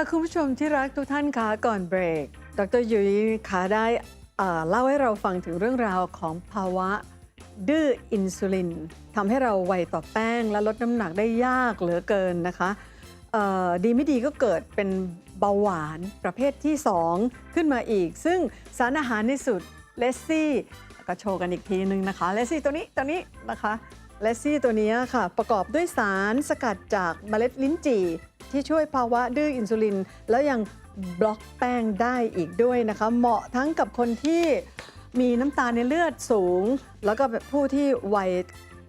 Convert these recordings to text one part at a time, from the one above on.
ค่ะคุณผู้ชมที่รักทุกท่านคะก่อนเบรก ดรยุ้ยคะได้เอ่อเล่าให้เราฟังถึงเรื่องราวของภาวะ ดื้ออินซูลินทำให้เราไวต่อแป้งและลดน้ำหนักได้ยากเหลือเกินนะคะเอ่อดีไม่ดีก็เกิดเป็นเบาหวานประเภทที่ 2 ขึ้นมาอีก ซึ่งสารอาหารในสุดเลสซี่ก็โชว์กันอีกทีนึงนะคะเลสซี่ตัวนี้ตัวนี้นะคะเลสซี่ตัวนี้ค่ะ ประกอบด้วยสารสกัดจากเมล็ดลิ้นจี่ ที่ช่วยภาวะดื้ออินซูลิน แล้วยังบล็อกแป้งได้อีกด้วยนะคะ เหมาะทั้งกับคนที่มีน้ำตาลในเลือดสูง แล้วก็ผู้ที่ไว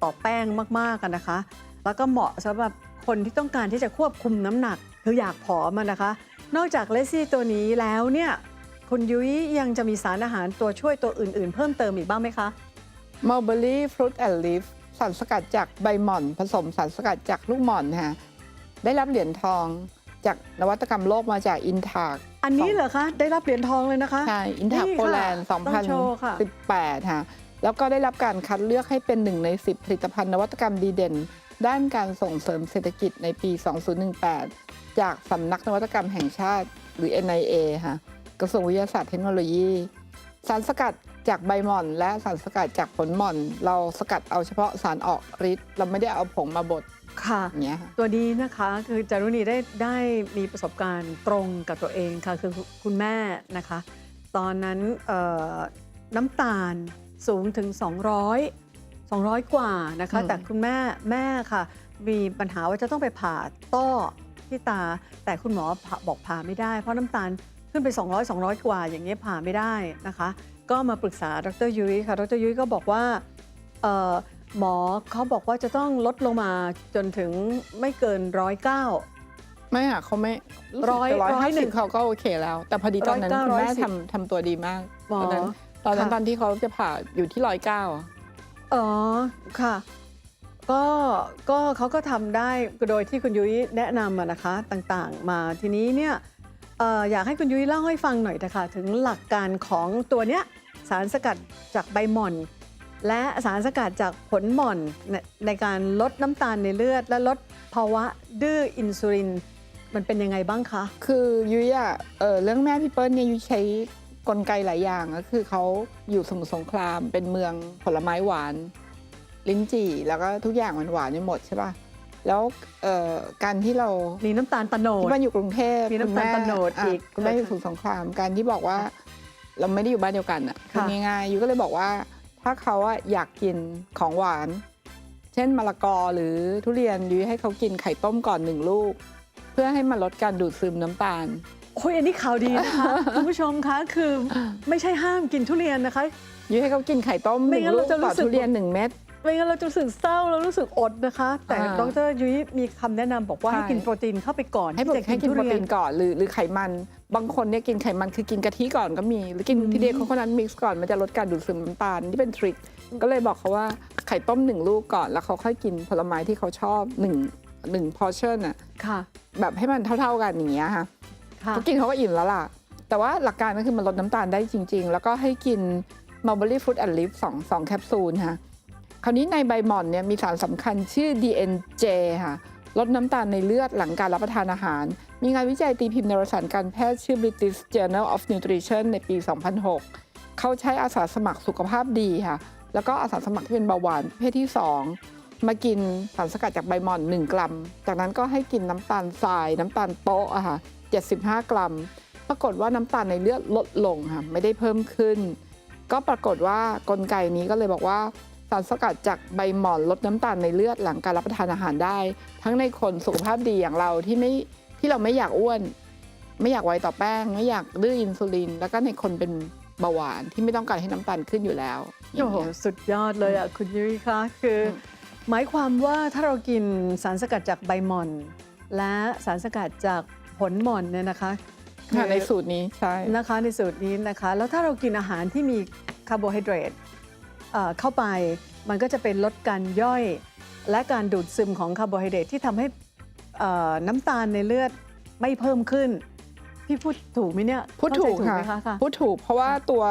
ต่อแป้งมากๆกันนะคะ แล้วก็เหมาะสำหรับคนที่ต้องการที่จะควบคุมน้ำหนักคืออยากผอมนะคะ นอกจากเลซี่ตัวนี้แล้วเนี่ยคุณยุ้ยยังจะมีสารอาหารตัวช่วยตัวอื่น ๆ เพิ่มเติมอีกบ้างไหมคะมัลเบอรี่ฟรุตแอนด์ลีฟสารสกัดจากใบหม่อน ผสมสารสกัดจากลูกหม่อนฮะ ได้รับเหรียญทองจากนวัตกรรมโลกมาจากอินทากอันนี้เหรอคะ ได้รับเหรียญทองเลยนะคะใช่อินทากนี่ค่ะโปแลนด์ต้องโชว์ค่ะ2018ฮะแล้วก็ได้รับการคัดเลือกให้เป็นหนึ่งใน 10 ผลิตภัณฑ์นวัตกรรมดีเด่น ด้านการส่งเสริมเศรษฐกิจในปี 2018 จากสำนักนวัตกรรมแห่งชาติหรือ NIA ค่ะกระทรวงวิทยาศาสตร์เทคโนโลยี สารสกัด จากใบหม่อนและสารสกัดจากผลหม่อน เราสกัดเอาเฉพาะสารออกฤทธิ์เราไม่ได้เอาผงมาบดค่ะอย่างเงี้ยค่ะตัวนี้นะคะคือจารุณีได้ได้มีประสบการณ์ตรงกับตัวเองค่ะคือคุณแม่นะคะ ตอนนั้นเอ่อน้ำตาลสูงถึง 200 200 กว่านะคะอืมแต่คุณแม่แม่ค่ะ มีปัญหาว่าจะต้องไปผ่าต้อที่ตา แต่คุณหมอผ่าบอกผ่าไม่ได้ เพราะน้ำตาลขึ้นไป 200 200 กว่าอย่างเงี้ยผ่าไม่ได้นะคะ ก็มาปรึกษาดรยุ้ยค่ะดรยุ้ยก็บอกว่าเอ่อหมอเขาบอกว่าจะต้องลดลงมาจนถึงไม่เกินร้อยเก้าไม่อะเขาไม่รู้สึกร้อยจะร้อยร้อยห้าหนึ่สิบงเขาก็โอเคแล้ว แต่พอดีตอนนั้นร้อยเก้าคุณแม่ร้อยสิบทำทำตัวดีมากหมอตอนนั้นตอนนั้นค่ะตอนที่เขาจะผ่าอยู่ที่ร้อยเก้าอ๋อค่ะ ก็ก็เขาก็ทำได้โดยที่คุณยุ้ยแนะนำอะนะคะต่างๆ มาทีนี้เนี่ยเอ่ออยากให้คุณยุ้ยเล่าให้ฟังหน่อยนะคะถึงหลักการของตัวเนี้ย สารสกัดจากใบหม่อน และสารสกัดจากผลหม่อนในในการลดน้ำตาลในเลือด และลดภาวะดื้ออินซูลิน มันเป็นยังไงบ้างคะ คือยุ้ยอะเออเรื่องแม่พี่เปิ้ลเนี่ยยุ้ยใช้กลไกหลายอย่างก็คือเขาอยู่สมุทรสงครามเป็นเมืองผลไม้หวาน ลิ้นจี่ แล้วก็ทุกอย่างมันหวานไปหมดใช่ป่ะแล้วเอ่อการที่เรามีน้ำตาลตะโนดที่บ้านอยู่กรุงเทพมีน้ำตาลคุณแตะโนดะอีกคุณแม่อยู่สมุทรสงครามการที่บอกว่า เราไม่ได้อยู่บ้านเดียวกันอะค่ะพูดง่ายๆยุ้ยก็เลยบอกว่า ถ้าเขาอะอยากกินของหวาน เช่นมะละกอหรือทุเรียนยุ้ยให้เขากินไข่ต้มก่อนหนึ่งลูก เพื่อให้มันลดการดูดซึมน้ำตาล โอ้ยอันนี้ข่าวดีนะคะ คุณผู้ชมคะคือไม่ใช่ห้ามกินทุเรียนนะคะยุ้ยให้เขากินไข่ต้มหไม่นึ่งงั้นลูเรากจะรู้ต่อสึก ทุเรียนหนึ่งเม็ด ไม่งั้นเราจะรู้สึกเศร้าเรารู้สึกอดนะคะ แต่อ่า ดรยุ้ยมีคำแนะนำบอกว่าใช่ให้กินโปรตีนเข้าไปก่อนให้ที่จะให้กินโปรทุเรีตียนนก่อนหรือหรือไขมัน บางคนเนี่ยกินไขมันคือกินกะทิก่อนก็มี หรือกินอืมทีเดียวโคโคนัทมิกซ์ก่อนมันจะลดการดูดซึมน้ำตาลที่เป็นทริคก็เลยบอกเขาว่าไข่ต้มหนึ่งลูกก่อน แล้วเขาค่อยกินผลไม้ที่เขาชอบหนึ่งหนึ่งพอชั่นอะค่ะ แบบให้มันเท่า ๆกันอย่างเงี้ยค่ะ ค่ะ เขากินเขาก็อิ่มแล้วล่ะ แต่ว่าหลักการก็คือมันลดน้ำตาลได้จริง ๆ แล้วก็ให้กิน mulberry fruit and leaf สองสองแคปซูลค่ะ คราวนี้ในใบหม่อนเนี่ยมีสารสำคัญชื่อ DNJ ค่ะลดน้ำตาลในเลือดหลังการรับประทานอาหาร มีงานวิจัยตีพิมพ์ในวารสารการแพทย์ชื่อ British Journal of Nutrition ในปี 2006 เขาใช้อาสาสมัครสุขภาพดีค่ะ แล้วก็อาสาสมัครที่เป็นเบาหวานเพศที่ 2 มากินสารสกัดจากใบหม่อน 1 กรัม จากนั้นก็ให้กินน้ำตาลทราย น้ำตาลโต๊ะอะค่ะ75 กรัม ปรากฏว่าน้ำตาลในเลือดลดลงค่ะไม่ได้เพิ่มขึ้น ก็ปรากฏว่ากลไกนี้ก็เลยบอกว่า สารสกัดจากใบหม่อนลดน้ำตาลในเลือดหลังการรับประทานอาหารได้ ทั้งในคนสุขภาพดีอย่างเราที่ไม่ที่เราไม่อยากอ้วน ไม่อยากไวต่อแป้ง ไม่อยากดื้ออินซูลิน แล้วก็ในคนเป็นเบาหวานที่ไม่ต้องการให้น้ำตาลขึ้นอยู่แล้วอย่าโอ้งโหเงี้ยสุดยอดเลยอะคุณยุ้ยคะคืออมหมายความว่าถ้าเรากินสารสกัดจากใบหม่อน และสารสกัดจากผลหม่อนเนี่ยนะคะค่ะคือในสูตรนี้ใช่นะคะในสูตรนี้นะคะ แล้วถ้าเรากินอาหารที่มีคาร์โบไฮเดรต เอ่อเข้าไปมันก็จะเป็นลดการย่อย และการดูดซึมของคาร์โบไฮเดรตที่ทำให้เอ่อน้ำตาลในเลือดไม่เพิ่มขึ้น พี่พูดถูกไหมเนี่ยพูดถูกเข้าใจค่ะไหมคะค่ะพูดถูกเพราะว่าตัว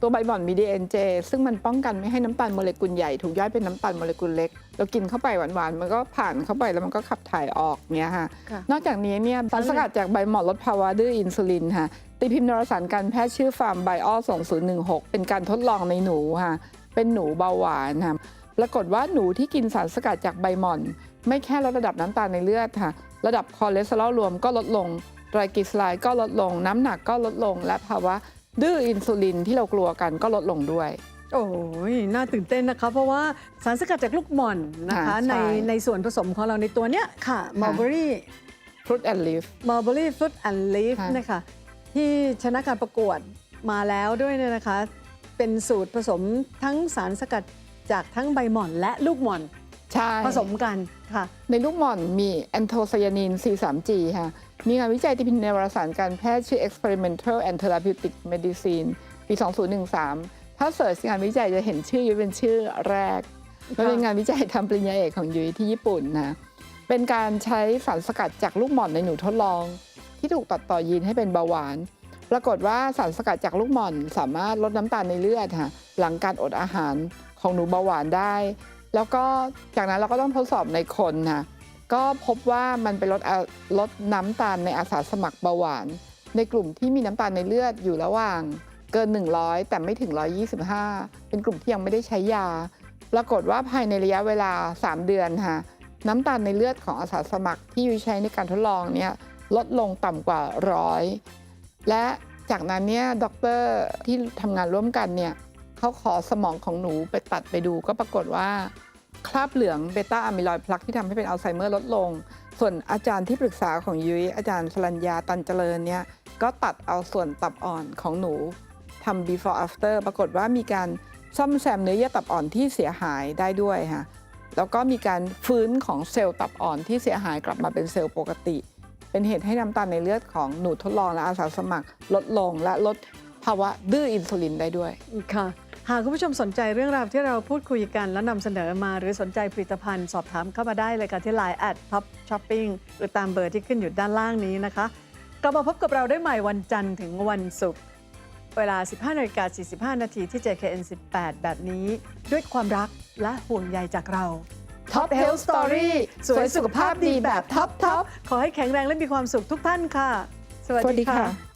ตัวใบหม่อนมี DNJ ซึ่งมันป้องกันไม่ให้น้ำตาลโมเลกุลใหญ่ถูกย่อยเป็นน้ำตาลโมเลกุลเล็ก เรากินเข้าไปหวานๆ มันก็ผ่านเข้าไปแล้วมันก็ขับถ่ายออกเนี้ยค่ะค่ะ นอกจากนี้เนี่ยสารสกัดจากใบหม่อนลดภาวะดื้ออินซูลินค่ะ ตีพิมพ์นารสารการแพทย์ชื่อฟาร์มไบออ2016 เป็นการทดลองในหนูค่ะ เป็นหนูเบาหวานค่ะปรากฏว่าหนูที่กินสารสกัดจากใบหม่อน ไม่แค่ลดระดับน้ำตาลในเลือดค่ะ ระดับคอเลสเตอรอลรวมก็ลดลงไตรกลีเซอไรด์ก็ลดลง น้ำหนักก็ลดลง และภาวะดื้ออินซูลินที่เรากลัวกันก็ลดลงด้วย โอ้ยน่าตื่นเต้นนะคะ เพราะว่าสารสกัดจากลูกหม่อนนะคะค่ะในใช่ในส่วนผสมของเราในตัวเนี้ยค่ะ mulberry fruit and leaf mulberry fruit and leaf ค่ะนะคะที่ชนะการประกวดมาแล้วด้วยเนี่ยนะคะ เป็นสูตรผสมทั้งสารสกัดจากทั้งใบหม่อนและลูกหม่อนใช่ผสมกันค่ะ ในลูกหม่อนมีแอนโทไซยานิน C3G ค่ะ มีงานวิจัยที่พิมพ์ในวารสารการแพทย์ชื่อ Experimental and Therapeutic Medicine ปี 2013 ถ้าเสิร์ชงานวิจัยจะเห็นชื่อยุ้ยเป็นชื่อแรกมันเป็นงานวิจัยทำปริญญาเอกของยุ้ยที่ญี่ปุ่นนะ เป็นการใช้สารสกัดจากลูกหม่อนในหนูทดลอง ที่ถูกตัดต่อยีนให้เป็นเบาหวานป รากฏว่าสารสกัดจากลูกหม่อนสามารถลดน้ำตาลในเลือดค่ะหลังการอดอาหารของหนูเบาหวานได้ แล้วก็จากนั้นเราก็ต้องทดสอบในคนค่ะก็พบว่ามันไปลดลดน้ำตาลในอาสาสมัครเบาหวาน ในกลุ่มที่มีน้ำตาลในเลือดอยู่ระหว่าง เกิน 100 แต่ไม่ถึง 125 เป็นกลุ่มที่ยังไม่ได้ใช้ยา ปรากฏว่าภายในระยะเวลา 3 เดือนค่ะน้ำตาลในเลือดของอาสาสมัครที่อยู่ใช้ในการทดลองเนี่ยลดลงต่ำกว่าร้อย และจากนั้นเนี่ยด็อกเตอร์ที่ทำงานร่วมกันเนี่ยเขาขอสมองของหนูไปตัดไปดู ก็ปรากฏว่า คราบเหลืองเบต้าอะมิลอยด์พลักที่ทำให้เป็นอัลไซเมอร์ลดลง ส่วนอาจารย์ที่ปรึกษาของยุ้ยอาจารย์สรัญญาตันเจริญเนี่ยก็ตัดเอาส่วนตับอ่อนของหนูทำ before after ปรากฏว่ามีการซ่อมแซมเนื้อเยื่อตับอ่อนที่เสียหายได้ด้วยค่ะแล้วก็มีการฟื้นของเซลล์ตับอ่อนที่เสียหายกลับมาเป็นเซลล์ปกติ เป็นเหตุให้น้ำตาลในเลือดของหนูทดลองและอาสาสมัคร ลดลงและลดภาวะดื้ออินซูลินได้ด้วย ค่ะ หากคุณผู้ชมสนใจเรื่องราวที่เราพูดคุยกันและนำเสนอมา หรือสนใจผลิตภัณฑ์สอบถามเข้ามาได้เลยค่ะที่ Line at top shopping หรือตามเบอร์ที่ขึ้นอยู่ด้านล่างนี้นะคะกลับมาพบกับเราได้ใหม่วันจันทร์ถึงวันศุกร์เวลา 15นาฬิกา45 นาทีที่ JKN 18 แบบนี้ ด้วยความรักและห่วงใยจากเรา Top Health Story สวยสุขภาพดีแบบท็อปทอปขอให้แข็งแรงและมีความสุขทุกท่านค่ะ สวัสสวัสดีดีค่ะค่ะ